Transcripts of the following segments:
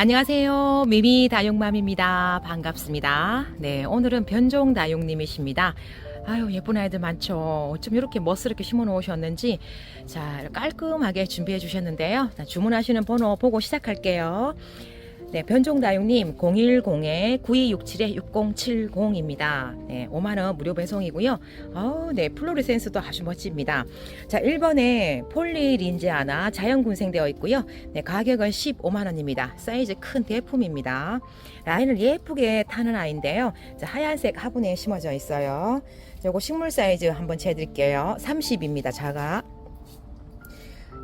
안녕하세요. 미미 다육맘입니다. 반갑습니다. 네, 오늘은 변종 다육님이십니다. 아유, 예쁜 아이들 많죠. 어쩜 이렇게 멋스럽게 심어 놓으셨는지. 자, 깔끔하게 준비해 주셨는데요. 자, 주문하시는 번호 보고 시작할게요. 네, 변종다육님 010-9267-6070입니다. 네, 5만원 무료 배송이고요. 아우, 네, 플로리센스도 아주 멋집니다. 자, 1번에 폴리린즈 하나 자연 군생되어 있고요. 네, 가격은 15만원입니다. 사이즈 큰 대품입니다. 라인을 예쁘게 타는 아이인데요. 자, 하얀색 화분에 심어져 있어요. 자, 요거 식물 사이즈 한번 재드릴게요. 30입니다. 작아.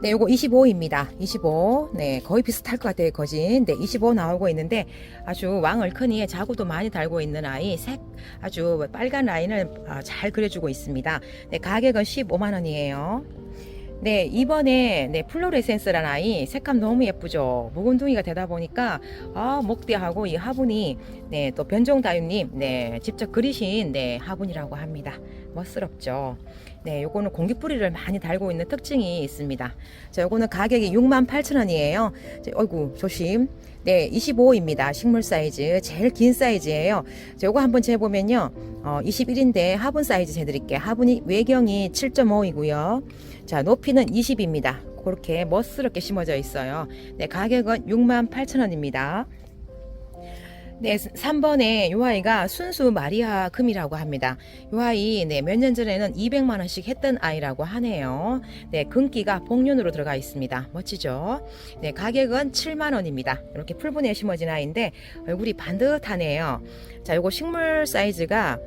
네, 요거 25입니다. 25. 네, 거의 비슷할 것 같아요, 거진. 네, 25 나오고 있는데 아주 왕얼큰이에 자구도 많이 달고 있는 아이, 색 아주 빨간 라인을 아, 잘 그려주고 있습니다. 네, 가격은 15만 원이에요. 네, 이번에 네, 플로레센스란 아이 색감 너무 예쁘죠. 묵은둥이가 되다 보니까 아, 목대하고 이 화분이 네, 또 변종다육님 네, 직접 그리신 네, 화분이라고 합니다. 멋스럽죠. 네, 요거는 공기 뿌리를 많이 달고 있는 특징이 있습니다. 자, 요거는 가격이 68,000원이에요. 어이구, 조심. 네, 25입니다. 식물 사이즈. 제일 긴 사이즈예요. 자, 요거 한번 재보면요. 어, 21인데 화분 사이즈 재드릴게요. 화분이 외경이 7.5이고요. 자, 높이는 20입니다. 그렇게 멋스럽게 심어져 있어요. 네, 가격은 68,000원입니다. 네, 3번에 요 아이가 순수 마리아 금이라고 합니다. 요 아이 네, 몇 년 전에는 200만 원씩 했던 아이라고 하네요. 네, 금기가 복륜으로 들어가 있습니다. 멋지죠? 네, 가격은 7만 원입니다. 이렇게 풀분에 심어진 아이인데 얼굴이 반듯하네요. 자, 요거 식물 사이즈가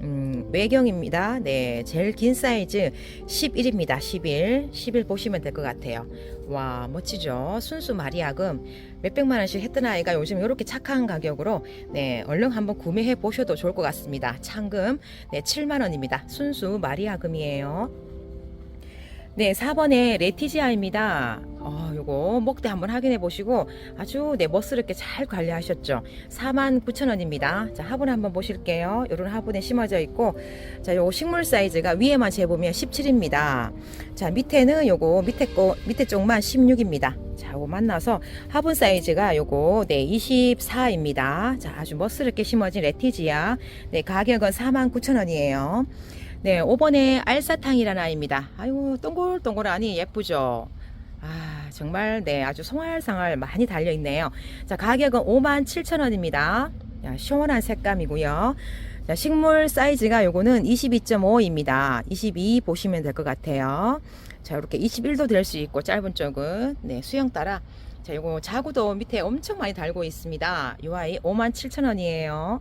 음, 외경입니다. 네, 제일 긴 사이즈 11입니다. 11. 11 보시면 될 것 같아요. 와, 멋지죠? 순수 마리아금 몇백만 원씩 했던 아이가 요즘 이렇게 착한 가격으로 네, 얼른 한번 구매해 보셔도 좋을 것 같습니다. 창금 네, 7만 원입니다. 순수 마리아금이에요. 네, 4번에 레티지아입니다. 어, 요거 목대 한번 확인해 보시고 아주 네, 멋스럽게 잘 관리하셨죠. 49,000원입니다. 자, 화분 한번 보실게요. 요런 화분에 심어져 있고 자, 요 식물 사이즈가 위에만 재보면 17입니다. 자, 밑에는 요거 밑에 거 밑에 쪽만 16입니다. 자, 요거 만나서 화분 사이즈가 요거 네, 24입니다. 자, 아주 멋스럽게 심어진 레티지아. 네, 가격은 49,000원이에요. 네, 5번에 알사탕이라는 아이입니다. 아유, 동글동글 하니 예쁘죠? 아, 정말, 네, 아주 송알상알 많이 달려 있네요. 자, 가격은 57,000원입니다. 시원한 색감이고요. 자, 식물 사이즈가 요거는 22.5입니다. 22 보시면 될 것 같아요. 자, 이렇게 21도 될 수 있고, 짧은 쪽은, 네, 수영 따라. 자, 요거 자구도 밑에 엄청 많이 달고 있습니다. 요 아이 57,000원이에요.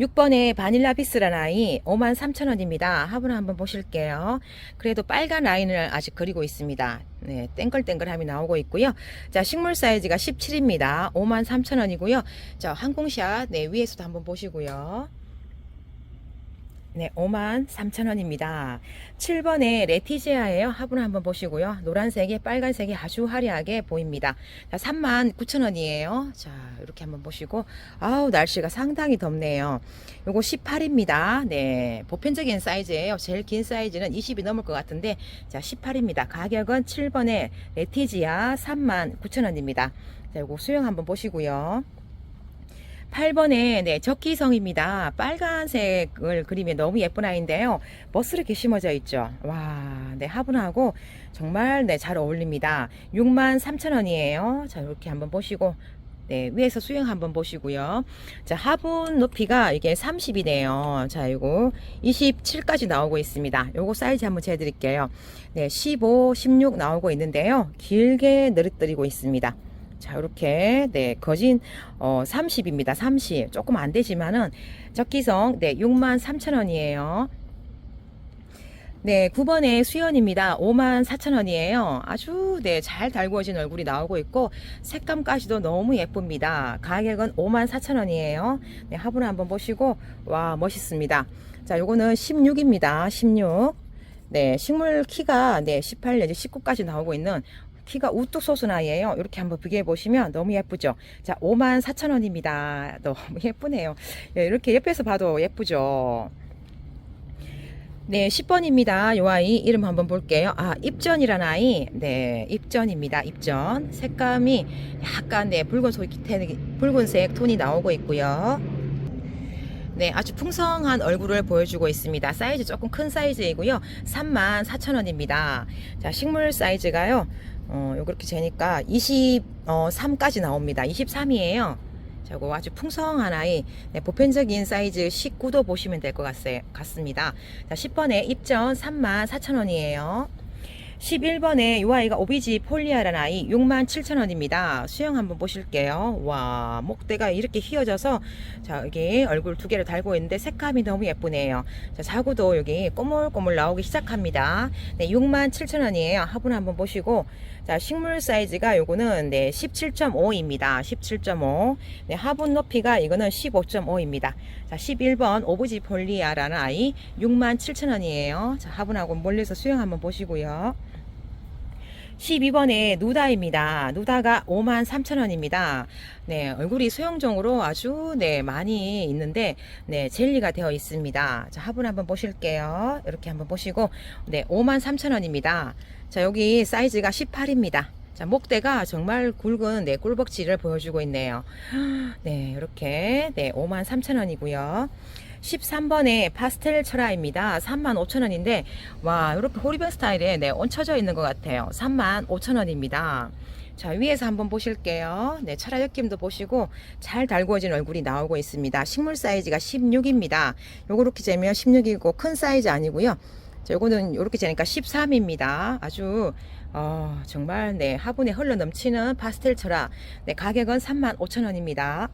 6번에 바닐라 비스라는 아이 53,000원입니다. 화분 한번 보실게요. 그래도 빨간 라인을 아직 그리고 있습니다. 네, 땡글땡글함이 나오고 있고요. 자, 식물 사이즈가 17입니다. 53,000원이고요. 자, 항공샷 네, 위에서도 한번 보시고요. 네, 5만 3천 원입니다. 7번에 레티지아예요. 화분 한번 보시고요. 노란색에 빨간색이 아주 화려하게 보입니다. 자, 3만 9천 원이에요. 자, 이렇게 한번 보시고, 아우, 날씨가 상당히 덥네요. 요거 18입니다. 네, 보편적인 사이즈예요. 제일 긴 사이즈는 20이 넘을 것 같은데, 자, 18입니다. 가격은 7번에 레티지아 3만 9천 원입니다. 자, 요거 수영 한번 보시고요. 8번에 네, 적기성입니다. 빨간색을 그리면 너무 예쁜 아이인데요. 멋스럽게 심어져 있죠. 와, 네, 화분하고 정말 네, 잘 어울립니다. 6만 3천원이에요. 자, 이렇게 한번 보시고 네, 위에서 수영 한번 보시고요. 자, 화분 높이가 이게 30이네요. 자, 이거 27까지 나오고 있습니다. 요거 사이즈 한번 재드릴게요. 네, 15, 16 나오고 있는데요. 길게 늘어뜨리고 있습니다. 자, 이렇게, 네, 거진, 어, 30입니다. 30. 조금 안 되지만은, 적기성, 네, 6만 3천원이에요. 네, 9번에 수연입니다. 5만 4천원이에요. 아주, 네, 잘 달구어진 얼굴이 나오고 있고, 색감까지도 너무 예쁩니다. 가격은 5만 4천원이에요. 네, 화분 한번 보시고, 와, 멋있습니다. 자, 요거는 16입니다. 16. 네, 식물 키가, 네, 18 내지 19까지 나오고 있는 키가 우뚝 솟은 아이예요. 이렇게 한번 비교해 보시면 너무 예쁘죠. 자, 5만 4천 원입니다. 너무 예쁘네요. 예, 이렇게 옆에서 봐도 예쁘죠. 네, 10번입니다. 요 아이 이름 한번 볼게요. 아, 입전이라는 아이. 네, 입전입니다. 입전. 색감이 약간 네, 붉은색, 붉은색 톤이 나오고 있고요. 네, 아주 풍성한 얼굴을 보여주고 있습니다. 사이즈 조금 큰 사이즈이고요. 34,000원입니다. 자, 식물 사이즈가요. 어, 요 그렇게 재니까 23까지 나옵니다. 23이에요. 자, 고 아주 풍성한 아이. 네, 보편적인 사이즈 19도 보시면 될 것 같습니다. 자, 10번에 입전 34,000원이에요. 11번에 이 아이가 오비지 폴리아라는 아이 67,000원입니다. 수영 한번 보실게요. 와, 목대가 이렇게 휘어져서 자, 여기 얼굴 두 개를 달고 있는데 색감이 너무 예쁘네요. 자, 자구도 여기 꼬물꼬물 나오기 시작합니다. 네, 67,000원이에요. 화분 한번 보시고 자, 식물 사이즈가 요거는 네, 17.5입니다. 17.5. 네, 화분 높이가 이거는 15.5입니다. 자, 11번 오브지 폴리아라는 아이 67,000원이에요. 자, 화분하고 멀리서 수영 한번 보시고요. 12번에 누다입니다. 누다가 53,000원입니다. 네, 얼굴이 소형종으로 아주 네, 많이 있는데 네, 젤리가 되어 있습니다. 자, 화분 한번 보실게요. 이렇게 한번 보시고 네, 53,000원입니다. 자, 여기 사이즈가 18입니다. 자, 목대가 정말 굵은 네, 꿀벅지를 보여주고 있네요. 네, 이렇게 네, 53,000원이고요. 13번에 파스텔 철화입니다. 35,000원인데 와 이렇게 호리병 스타일에 네, 얹혀져 있는 것 같아요. 35,000원입니다. 자 위에서 한번 보실게요. 네 철화 느낌도 보시고 잘 달구어진 얼굴이 나오고 있습니다. 식물 사이즈가 16입니다. 요거 이렇게 재면 16이고 큰 사이즈 아니고요. 자, 요거는 이렇게 재니까 13입니다. 아주 어, 정말 네 화분에 흘러 넘치는 파스텔 철화. 네 가격은 35,000원입니다.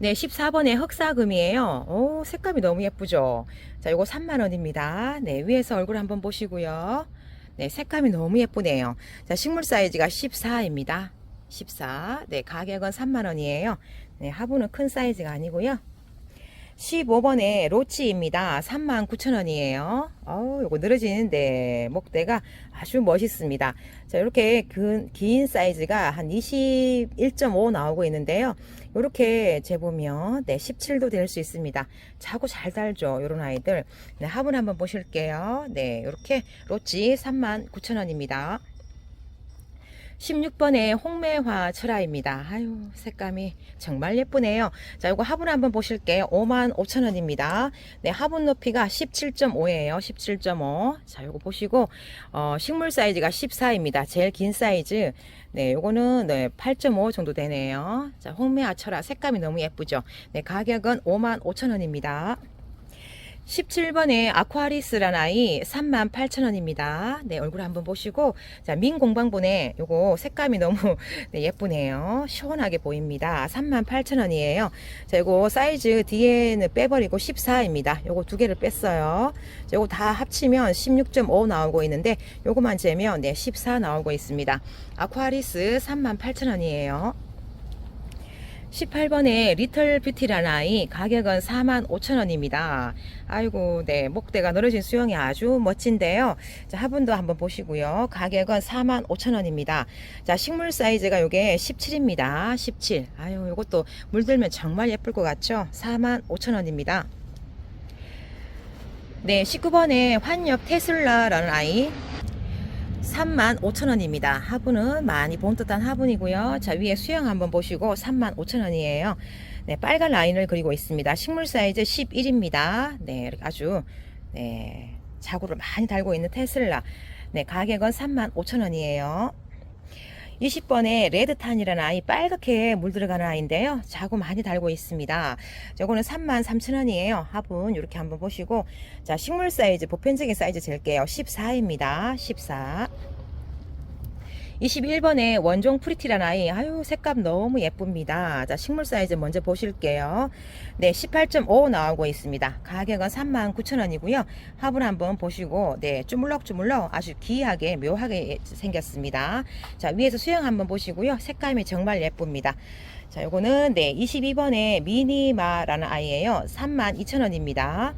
네, 14번에 흑사금이에요. 오, 색감이 너무 예쁘죠? 자, 요거 3만원입니다. 네, 위에서 얼굴 한번 보시고요. 네, 색감이 너무 예쁘네요. 자, 식물 사이즈가 14입니다. 14. 네, 가격은 3만원이에요. 네, 화분은 큰 사이즈가 아니고요. 15번에 로치입니다. 39,000원이에요. 어우, 요거 늘어지는데 목대가 아주 멋있습니다. 자, 이렇게 긴, 긴 사이즈가 한 21.5 나오고 있는데요. 이렇게 재보면 네, 17도 될 수 있습니다. 자고 잘 달죠. 요런 아이들. 네, 화분 한번 보실게요. 네, 이렇게 로치 39,000원입니다. 16번에 홍매화 철화입니다. 아유, 색감이 정말 예쁘네요. 자, 이거 화분 한번 보실게요. 55,000원입니다. 네, 화분 높이가 17.5예요. 17.5. 자, 이거 보시고, 어, 식물 사이즈가 14입니다. 제일 긴 사이즈. 네, 요거는 네, 8.5 정도 되네요. 자, 홍매화 철화 색감이 너무 예쁘죠. 네, 가격은 55,000원입니다. 17번에 아쿠아리스라는 아이 38,000원입니다. 네, 얼굴 한번 보시고 자, 민공방분에 요거 색감이 너무 네, 예쁘네요. 시원하게 보입니다. 38,000원이에요. 자, 요거 사이즈 뒤에는 빼버리고 14입니다. 요거 두 개를 뺐어요. 자, 요거 다 합치면 16.5 나오고 있는데 요거만 재면 네, 14 나오고 있습니다. 아쿠아리스 38,000원이에요. 18번에 리틀 뷰티라는 아이 가격은 45,000원입니다. 아이고 네 목대가 늘어진 수영이 아주 멋진데요. 자 화분도 한번 보시고요. 가격은 45,000원입니다. 자 식물 사이즈가 요게 17입니다. 17. 아유 요것도 물들면 정말 예쁠 것 같죠? 45,000원입니다. 네 19번에 환엽 테슬라라는 아이 35,000원입니다. 화분은 많이 본뜻한 화분이고요. 자, 위에 수영 한번 보시고 35,000원이에요. 네, 빨간 라인을 그리고 있습니다. 식물 사이즈 11입니다. 네, 아주 네, 자구를 많이 달고 있는 테슬라. 네, 가격은 35,000원이에요. 20번에 레드탄이라는 아이 빨갛게 물들어가는 아이인데요. 자구 많이 달고 있습니다. 저거는 33,000원이에요. 화분 이렇게 한번 보시고 자 식물 사이즈 보편적인 사이즈 잴게요. 14입니다. 14 21번에 원종 프리티란 아이. 아유 색감 너무 예쁩니다. 자 식물 사이즈 먼저 보실게요. 네 18.5 나오고 있습니다. 가격은 39,000원이고요. 화분 한번 보시고 네 주물럭주물럭 아주 귀하게 묘하게 생겼습니다. 자 위에서 수영 한번 보시고요. 색감이 정말 예쁩니다. 자 요거는 네 22번에 미니마라는 아이예요. 32,000원입니다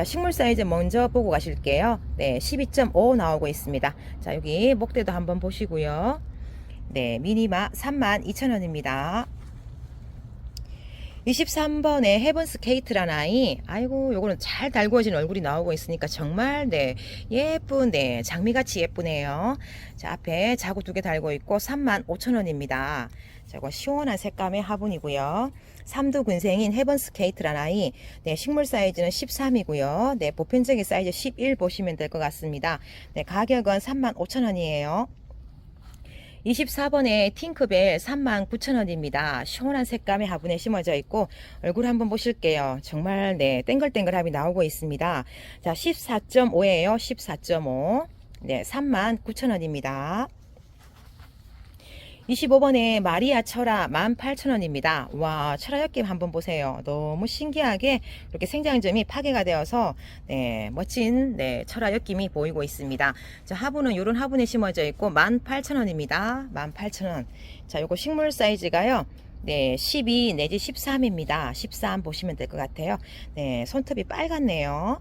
자, 식물 사이즈 먼저 보고 가실게요. 네, 12.5 나오고 있습니다. 자, 여기 목대도 한번 보시고요. 네, 미니마 32,000원입니다. 23번에 헤븐 스 케이트라는 아이. 아이고, 요거는 잘 달구어진 얼굴이 나오고 있으니까 정말, 네, 예쁜, 네, 장미같이 예쁘네요. 자, 앞에 자구 두 개 달고 있고, 35,000원입니다. 자, 이거 시원한 색감의 화분이고요. 삼두 군생인 헤븐스 케이트라는 아이. 네, 식물 사이즈는 13이고요. 네, 보편적인 사이즈 11 보시면 될 것 같습니다. 네, 가격은 35,000원이에요. 24번에 팅크벨 39,000원입니다. 시원한 색감의 화분에 심어져 있고 얼굴 한번 보실게요. 정말 네 땡글땡글함이 나오고 있습니다. 자 14.5예요. 14.5. 네 39,000원입니다. 25번에 마리아 철아 18,000원입니다. 와, 철아 엽김 한번 보세요. 너무 신기하게 이렇게 생장점이 파괴가 되어서 네, 멋진 네, 철아 엽김이 보이고 있습니다. 자, 화분은 이런 화분에 심어져 있고 18,000원입니다. 18,000원. 자, 요거 식물 사이즈가요. 네, 12 내지 13입니다. 13 보시면 될 것 같아요. 네, 손톱이 빨갛네요.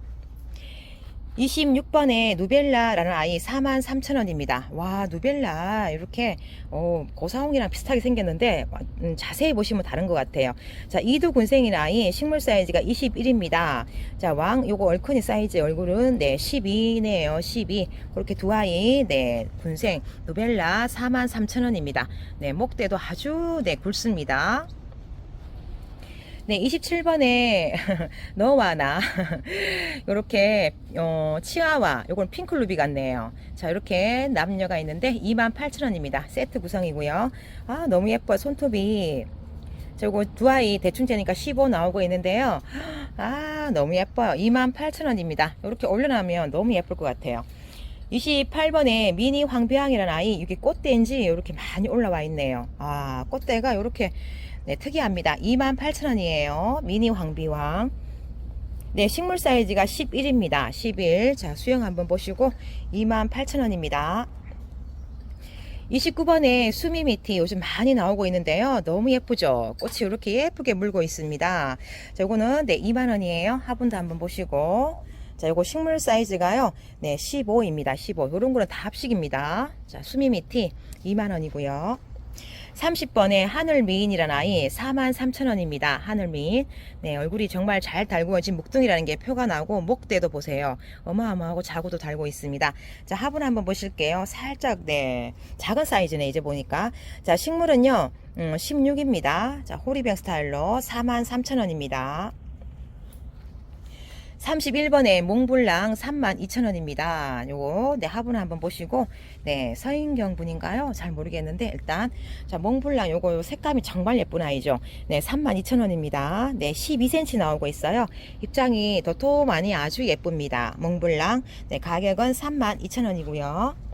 26번에 누벨라라는 아이 43,000원입니다. 와, 누벨라 이렇게 어, 고사홍이랑 비슷하게 생겼는데 음, 자세히 보시면 다른 것 같아요. 자, 이두 군생인 아이 식물 사이즈가 21입니다. 자, 왕 요거 얼큰이 사이즈 얼굴은 네, 12네요. 12. 그렇게 두 아이 네, 군생 누벨라 43,000원입니다. 네, 목대도 아주 네, 굵습니다. 네, 27번에 너와 나 이렇게 어, 치아와 요건 핑클루비 같네요. 자, 이렇게 남녀가 있는데 28,000원입니다. 세트 구성이고요. 아, 너무 예뻐요. 손톱이. 자, 요거 두 아이 대충 재니까 15 나오고 있는데요. 아, 너무 예뻐요. 28,000원입니다. 이렇게 올려놓으면 너무 예쁠 것 같아요. 28번에 미니 황비앙이라는 아이 이게 꽃대인지 이렇게 많이 올라와 있네요. 아, 꽃대가 이렇게 네, 특이합니다. 28,000원이에요. 미니 황비왕. 네, 식물 사이즈가 11입니다. 11. 자, 수영 한번 보시고 28,000원입니다. 29번에 수미미티 요즘 많이 나오고 있는데요. 너무 예쁘죠? 꽃이 이렇게 예쁘게 물고 있습니다. 자, 요거는 네, 2만원이에요. 화분도 한번 보시고. 자, 요거 식물 사이즈가요. 네, 15입니다. 15. 요런 거는 다 합식입니다. 자, 수미미티 2만원이고요. 30번에 하늘미인이라는 아이 43,000원입니다. 하늘미인. 네, 얼굴이 정말 잘 달구어진 목둥이라는 게 표가 나고 목대도 보세요. 어마어마하고 자구도 달고 있습니다. 자, 화분 한번 보실게요. 살짝 네, 작은 사이즈네 이제 보니까. 자, 식물은요. 음, 16입니다. 자, 호리병 스타일로 43,000원입니다. 31번에 몽블랑 32,000원입니다. 요거 네 화분 한번 보시고 네 서인경 분인가요? 잘 모르겠는데 일단 자 몽블랑 요거 요 색감이 정말 예쁜 아이죠. 네 32,000원입니다. 네 12cm 나오고 있어요. 입장이 도톰하니 아주 예쁩니다. 몽블랑 네 가격은 32,000원이고요.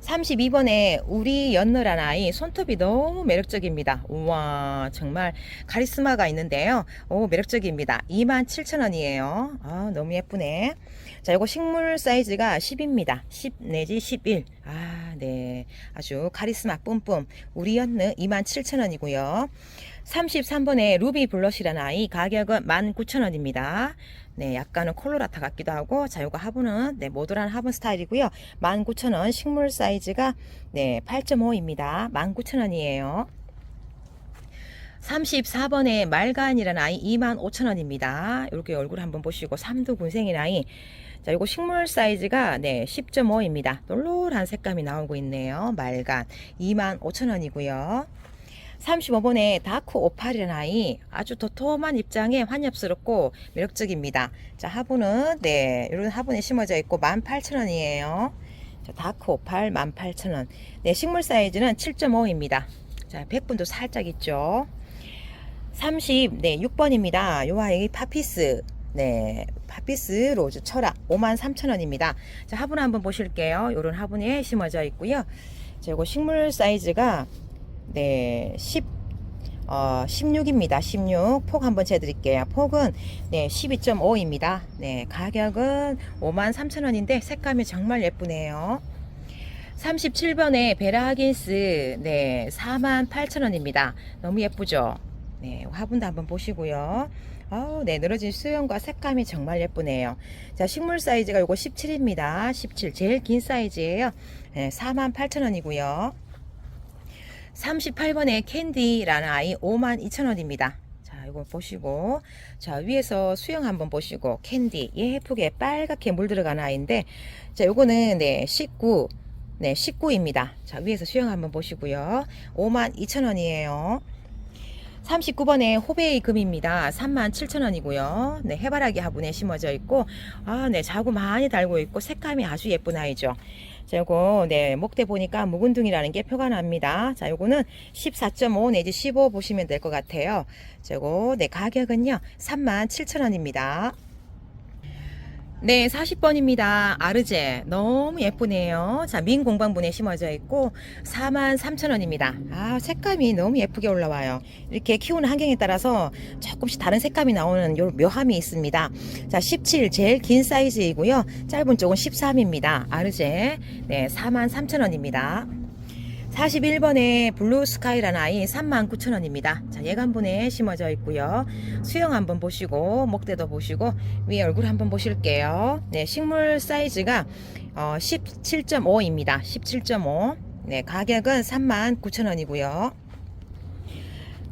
32번에 우리 연느란 아이 손톱이 너무 매력적입니다. 우와 정말 카리스마가 있는데요. 오 매력적입니다. 27,000원이에요. 아 너무 예쁘네. 자 이거 식물 사이즈가 10입니다. 10 내지 11. 아 네. 아주 카리스마 뿜뿜. 우리 연느 27,000원이고요. 33번에 루비 블러시라는 아이 가격은 19,000원입니다. 네, 약간은 콜로라타 같기도 하고 자, 요거 화분은 네, 모드란 화분 스타일이고요. 19,000원 식물 사이즈가 네, 8.5입니다. 19,000원이에요. 34번에 말간이라는 아이 25,000원입니다. 이렇게 얼굴 한번 보시고 삼두 군생인 아이 자, 요거 식물 사이즈가 네, 10.5입니다. 놀놀한 색감이 나오고 있네요. 말간 25,000원이고요. 35번에 다크 오팔이라는 아이 아주 도톰한 입장에 환엽스럽고 매력적입니다. 자 화분은 네 이런 화분에 심어져 있고 18,000원이에요. 자 다크 오팔 18,000원. 네 식물 사이즈는 7.5입니다. 자 백분도 살짝 있죠. 30, 네 6번입니다. 요 아이 파피스 네, 파피스 로즈 철학 53,000원입니다. 자, 화분 한번 보실게요. 요런 화분에 심어져 있고요. 자, 요거 식물 사이즈가 네, 10, 어, 16입니다. 16. 폭 한번 재드릴게요. 폭은, 네, 12.5입니다. 네, 가격은 53,000원인데 색감이 정말 예쁘네요. 37번에 베라 하긴스, 네, 48,000원입니다. 너무 예쁘죠? 네, 화분도 한번 보시고요. 어, 네, 늘어진 수영과 색감이 정말 예쁘네요. 자, 식물 사이즈가 요거 17입니다. 17. 제일 긴 사이즈예요. 네, 48,000원이고요. 38번에 캔디라는 아이 52,000원입니다. 자, 자, 이거 보시고. 자, 위에서 수영 한번 보시고. 캔디. 예쁘게 빨갛게 물 들어간 아이인데. 자, 요거는 네, 19. 네, 19입니다. 자, 위에서 수영 한번 보시고요. 52,000원이에요. 39번에 호베이 금입니다. 37,000원이고요. 네, 해바라기 화분에 심어져 있고, 아, 네, 자구 많이 달고 있고, 색감이 아주 예쁜 아이죠. 자, 요거, 네, 목대 보니까 묵은둥이라는 게 표가 납니다. 자, 요거는 14.5 내지 15 보시면 될 것 같아요. 자, 요거, 네, 가격은요, 37,000원입니다. 네, 40번입니다. 아르제. 너무 예쁘네요. 자, 민 공방분에 심어져 있고, 43,000원입니다. 아, 색감이 너무 예쁘게 올라와요. 이렇게 키우는 환경에 따라서 조금씩 다른 색감이 나오는 요 묘함이 있습니다. 자, 17, 제일 긴 사이즈이고요. 짧은 쪽은 13입니다. 아르제. 네, 43,000원입니다. 41번에 블루 스카이라는 아이 39,000원입니다. 자, 예간분에 심어져 있고요. 수영 한번 보시고 목대도 보시고 위에 얼굴 한번 보실게요. 네, 식물 사이즈가 어, 17.5입니다. 17.5. 네, 가격은 39,000원이고요.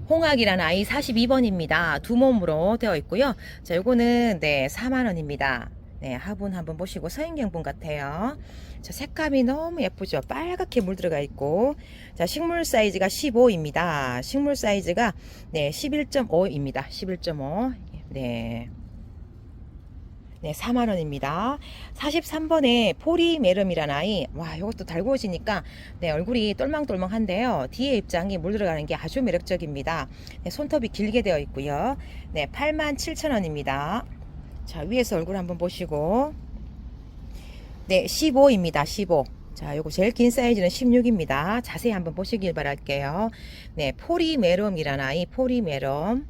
홍학이라는 아이 42번입니다. 두 몸으로 되어 있고요. 자, 요거는 네, 4만 원입니다. 네, 화분 한번 보시고 서인경분 같아요. 자, 색감이 너무 예쁘죠. 빨갛게 물 들어가 있고. 자, 식물 사이즈가 15입니다. 식물 사이즈가 네, 11.5입니다. 11.5. 네. 네, 4만원입니다. 43번에 포리메름이라는 아이. 와, 이것도 달구어지니까, 네, 얼굴이 똘망똘망한데요. 뒤에 입장이 물 들어가는 게 아주 매력적입니다. 네, 손톱이 길게 되어 있고요. 네, 87,000원입니다. 자, 위에서 얼굴 한번 보시고. 네, 15입니다. 15. 자, 요거 제일 긴 사이즈는 16입니다. 자세히 한번 보시길 바랄게요. 네, 포리메럼이라는 아이, 포리메럼.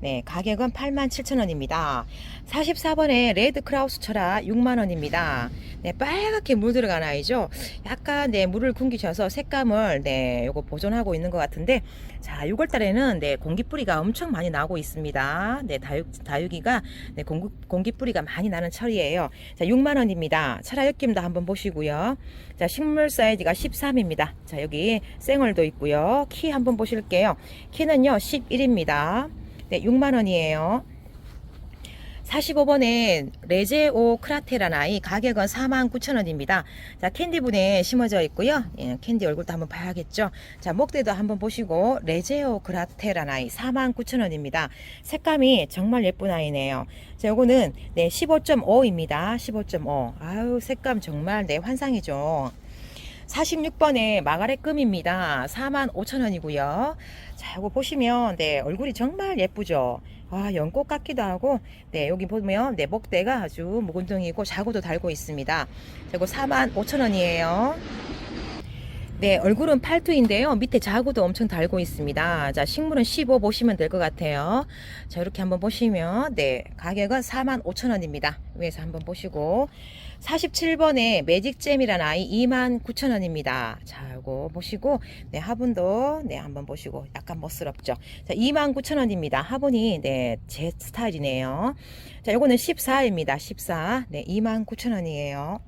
네, 가격은 87,000원입니다. 44번에 레드 크라우스 철아 6만원입니다. 네, 빨갛게 물 들어간 아이죠. 약간 네, 물을 굶기셔서 색감을 네, 요거 보존하고 있는 것 같은데 자, 6월 달에는 네, 공기 뿌리가 엄청 많이 나오고 있습니다. 네, 다육, 다육이가 네, 공기, 공기 뿌리가 많이 나는 철이에요. 자, 6만원입니다. 철아 엮임도 한번 보시고요. 자, 식물 사이즈가 13입니다. 자, 여기 생얼도 있고요. 키 한번 보실게요. 키는요, 11입니다. 네, 6만 원이에요. 45번에 레제오 크라테라는 아이 가격은 49,000원입니다. 자, 캔디분에 심어져 있고요. 예, 캔디 얼굴도 한번 봐야겠죠. 자, 목대도 한번 보시고 레제오 크라테라는 아이 49,000원입니다. 색감이 정말 예쁜 아이네요. 자, 요거는 네, 15.5입니다. 15.5. 아유, 색감 정말 네, 환상이죠. 46번에 마가렛 금입니다. 45,000원이고요. 자, 이거 보시면 네, 얼굴이 정말 예쁘죠. 아, 연꽃 같기도 하고 네, 여기 보면 네, 목대가 아주 묵은둥이고 자구도 달고 있습니다. 자, 이거 45,000원이에요. 네, 얼굴은 팔투인데요. 밑에 자구도 엄청 달고 있습니다. 자, 식물은 15 보시면 될 것 같아요. 자, 이렇게 한번 보시면, 네, 가격은 45,000원입니다. 위에서 한번 보시고. 47번에 매직잼이라는 아이 29,000원입니다. 자, 이거 보시고, 네, 화분도, 네, 한번 보시고, 약간 멋스럽죠. 자, 29,000원입니다. 화분이, 네, 제 스타일이네요. 자, 요거는 14입니다. 14. 네, 29,000원이에요.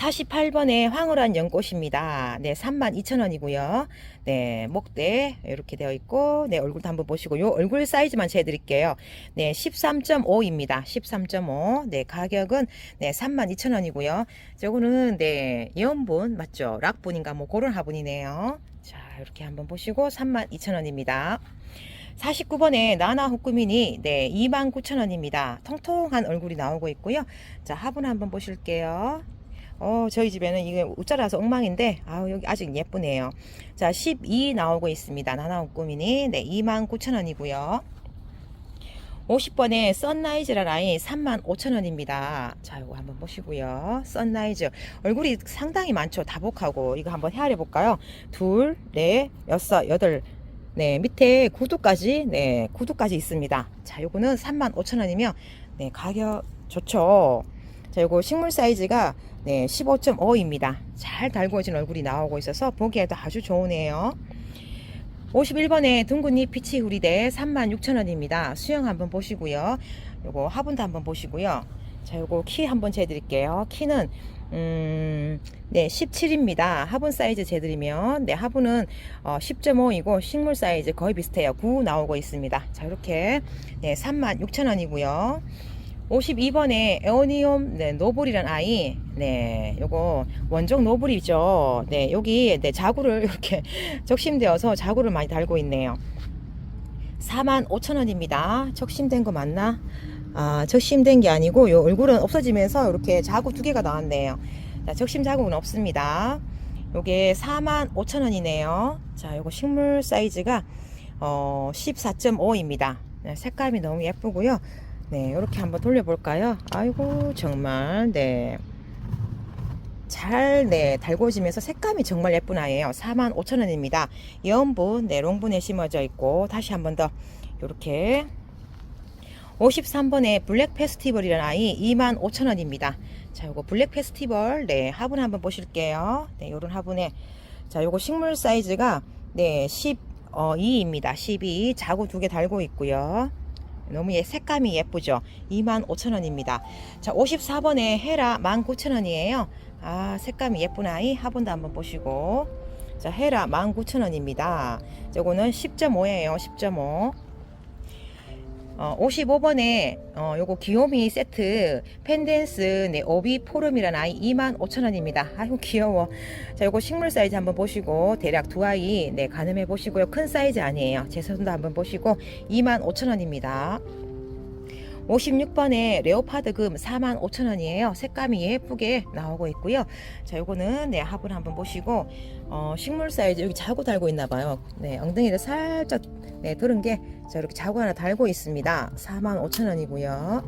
48번에 황홀한 연꽃입니다. 네, 32,000원이고요. 네, 목대 이렇게 되어 있고 네, 얼굴도 한번 보시고 요 얼굴 사이즈만 재 드릴게요. 네, 13.5입니다. 13.5. 네, 가격은 네, 32,000원이고요. 저거는 네, 예언분 맞죠? 락분인가 뭐 그런 화분이네요. 자, 이렇게 한번 보시고 32,000원입니다. 49번에 나나 후쿠민이 네, 29,000원입니다. 통통한 얼굴이 나오고 있고요. 자, 화분 한번 보실게요. 어, 저희 집에는 이게 우짜라서 엉망인데, 아우, 여기 아직 예쁘네요. 자, 12 나오고 있습니다. 나나우 꾸미니. 네, 29,000원이고요. 50번에 썬라이즈라 라인 35,000원입니다. 자, 이거 한번 보시고요. 썬라이즈. 얼굴이 상당히 많죠. 다복하고. 이거 한번 헤아려 볼까요? 둘, 넷, 여섯, 여덟. 네, 밑에 구두까지, 네, 구두까지 있습니다. 자, 요거는 35,000원이면, 네, 가격 좋죠. 자, 요거 식물 사이즈가 네, 15.5입니다. 잘 달구어진 얼굴이 나오고 있어서 보기에도 아주 좋으네요. 51번에 둥근잎 피치 후리대 36,000원입니다. 수영 한번 보시고요. 요거 화분도 한번 보시고요. 자, 요거 키 한번 재드릴게요. 키는 음, 네, 17입니다. 화분 사이즈 재드리면, 네, 화분은 어, 10.5이고, 식물 사이즈 거의 비슷해요. 9 나오고 있습니다. 자, 이렇게, 네, 36,000원이고요. 52번에 에오니움 네, 노블이란 아이 네 요거 원종 노블이죠. 네 여기 네 자구를 이렇게 적심되어서 자구를 많이 달고 있네요. 45,000원입니다. 적심된 거 맞나? 아 적심된 게 아니고 요 얼굴은 없어지면서 이렇게 자구 두 개가 나왔네요. 자 적심 자국은 없습니다. 요게 45,000원이네요. 자 요거 식물 사이즈가 어 14.5입니다. 네, 색감이 너무 예쁘고요 네, 이렇게 한번 돌려볼까요? 아이고, 정말, 네. 잘, 네, 달궈지면서 색감이 정말 예쁜 아이예요. 45,000원입니다. 연분, 네, 롱분에 심어져 있고, 다시 한번 더, 요렇게. 53번에 블랙 페스티벌이라는 아이 25,000원입니다. 자, 요거 블랙 페스티벌, 네, 화분 한번 보실게요. 네, 요런 화분에. 자, 요거 식물 사이즈가, 네, 12입니다. 12. 자구 두 개 달고 있고요. 너무 예, 색감이 예쁘죠? 25,000원입니다. 자 54번에 헤라 19,000원이에요. 아 색감이 예쁜 아이 화분도 한번 보시고. 자 헤라 19,000원입니다. 저거는 10.5예요 10.5 어, 55번에 어, 요거 귀요미 세트 펜댄스 네, 오비 포름이라는 아이 25,000원입니다. 아이고 귀여워. 자, 요거 식물 사이즈 한번 보시고 대략 두 아이 네, 가늠해 보시고요. 큰 사이즈 아니에요. 제 손도 한번 보시고 25,000원입니다. 56번에 레오파드 금 45,000원이에요. 색감이 예쁘게 나오고 있고요. 자, 요거는 네, 화분 한번 보시고 어, 식물 사이즈 여기 자고 달고 있나 봐요. 네, 엉덩이를 살짝 네, 들은 게 자, 이렇게 자고 하나 달고 있습니다. 45,000원이고요.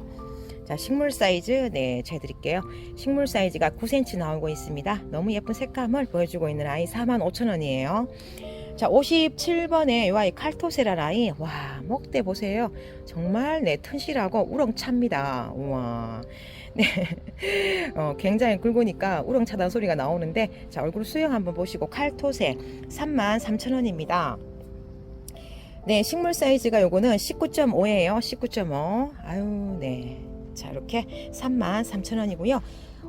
자, 식물 사이즈 네, 재 드릴게요. 식물 사이즈가 9cm 나오고 있습니다. 너무 예쁜 색감을 보여주고 있는 아이 45,000원이에요. 자, 57번에 요 아이 칼토세라 아이. 와, 목대 보세요. 정말 네, 튼실하고 우렁찹니다. 우와. 네. 어, 굉장히 굵으니까 우렁차다는 소리가 나오는데 자, 얼굴 수영 한번 보시고 칼토세 33,000원입니다. 네, 식물 사이즈가 요거는 19.5예요. 19.5. 아유, 네. 자, 이렇게 33,000원이고요.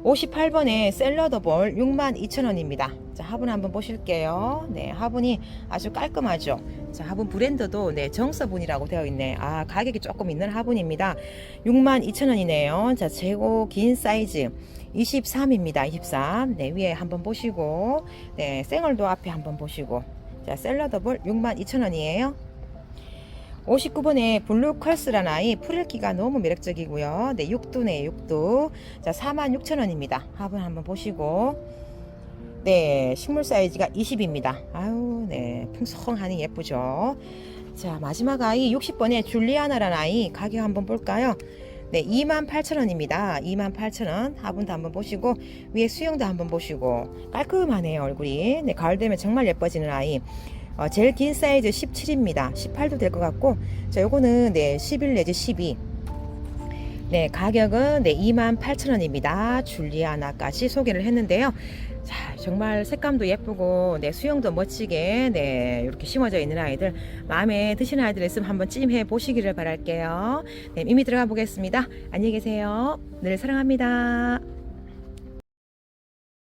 58번에 샐러드볼 62,000원입니다. 자, 화분 한번 보실게요. 네, 화분이 아주 깔끔하죠. 자, 화분 브랜드도 네, 정서분이라고 되어 있네. 아, 가격이 조금 있는 화분입니다. 62,000원이네요. 자, 최고 긴 사이즈 23입니다. 23. 네, 위에 한번 보시고 네, 생얼도 앞에 한번 보시고 자, 샐러드볼 62,000원이에요. 59번에 블루컬스라는 아이 풀읽기가 너무 매력적이고요. 네, 6두네, 6두. 자, 46,000원입니다. 화분 한번 보시고. 네, 식물 사이즈가 20입니다. 아유, 네, 풍성하니 예쁘죠. 자, 마지막 아이 60번에 줄리아나라는 아이 가격 한번 볼까요? 네, 28,000원입니다. 28,000원. 화분도 한번 보시고 위에 수영도 한번 보시고 깔끔하네요, 얼굴이. 네, 가을 되면 정말 예뻐지는 아이. 어, 제일 긴 사이즈 17입니다. 18도 될 것 같고, 자, 요거는 네, 11 내지 12. 네, 가격은 네, 28,000원입니다. 줄리아나까지 소개를 했는데요. 자, 정말 색감도 예쁘고, 네, 수영도 멋지게, 네, 이렇게 심어져 있는 아이들, 마음에 드시는 아이들 있으면 한번 찜해 보시기를 바랄게요. 네, 이미 들어가 보겠습니다. 안녕히 계세요. 늘 사랑합니다.